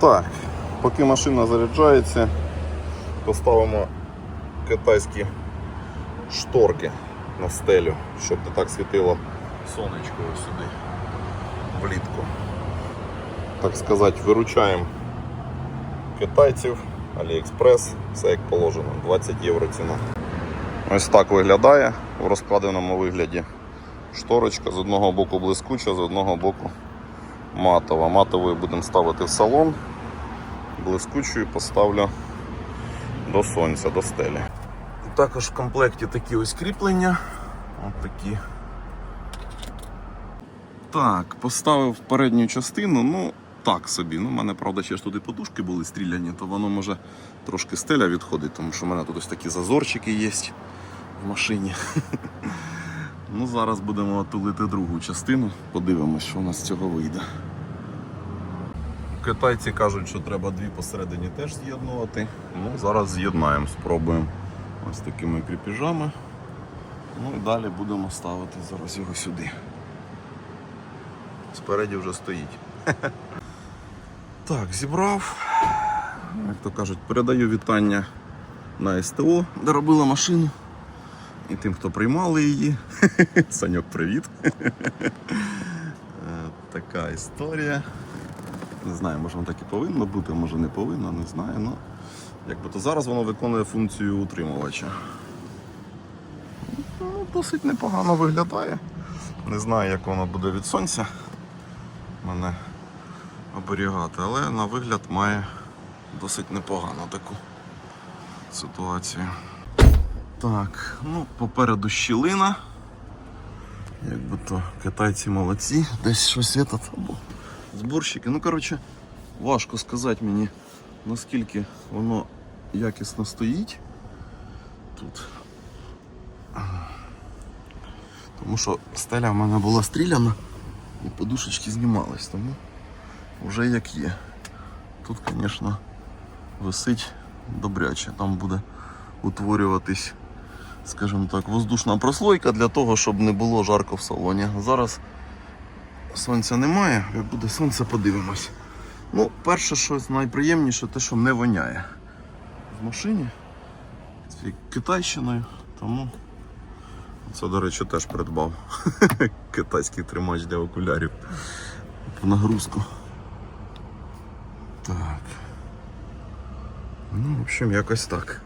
Так, поки машина заряджається, поставимо китайські шторки на стелю, щоб не так світило сонечко ось сюди влітку. Так сказати, виручаємо китайців, Аліекспрес, все як положено, 20 євро ціна. Ось так виглядає в розкладеному вигляді. Шторочка з одного боку блискуча, з одного боку матова. Матовою будемо ставити в салон, блискучою поставлю до сонця, до стелі. Також в комплекті такі ось кріплення. От такі. Так, поставив передню частину, ну так собі. Ну, у мене, правда, ще ж туди подушки були стріляні, то воно може трошки стеля відходить, тому що в мене тут ось такі зазорчики є в машині. Ну, зараз будемо тулити другу частину, подивимось, що у нас з цього вийде. Китайці кажуть, що треба дві посередині теж з'єднувати. Ну, зараз з'єднаємо, спробуємо ось такими кріпіжами. Ну і далі будемо ставити зараз його сюди. Спереді вже стоїть. Так, зібрав. Як то кажуть, передаю вітання на СТО, де робила машину. І тим, хто приймали її. Саньок, привіт. Е, Така історія. Не знаю, може воно так і повинно бути, може не повинно, не знаю. Ну, якби то зараз воно виконує функцію утримувача. Ну, досить непогано виглядає. Не знаю, як воно буде від сонця мене оберігати, але на вигляд має досить непогано таку ситуацію. Так, ну попереду щілина. Якби то китайці молодці, десь щось этот, або зборщики. Ну, коротше, важко сказати мені, наскільки воно якісно стоїть тут. Тому що стеля в мене була стріляна і подушечки знімались, тому вже як є. Тут, звісно, висить добряче. Там буде утворюватись, скажімо так, воздушна прослойка для того, щоб не було жарко в салоні. Зараз сонця немає, як буде сонце, подивимось. Ну, перше, що найприємніше, те, що не воняє в машині. Це китайщиною, тому це, до речі, теж придбав. Китайський тримач для окулярів. В нагрузку. Так. Ну, в общем, якось так.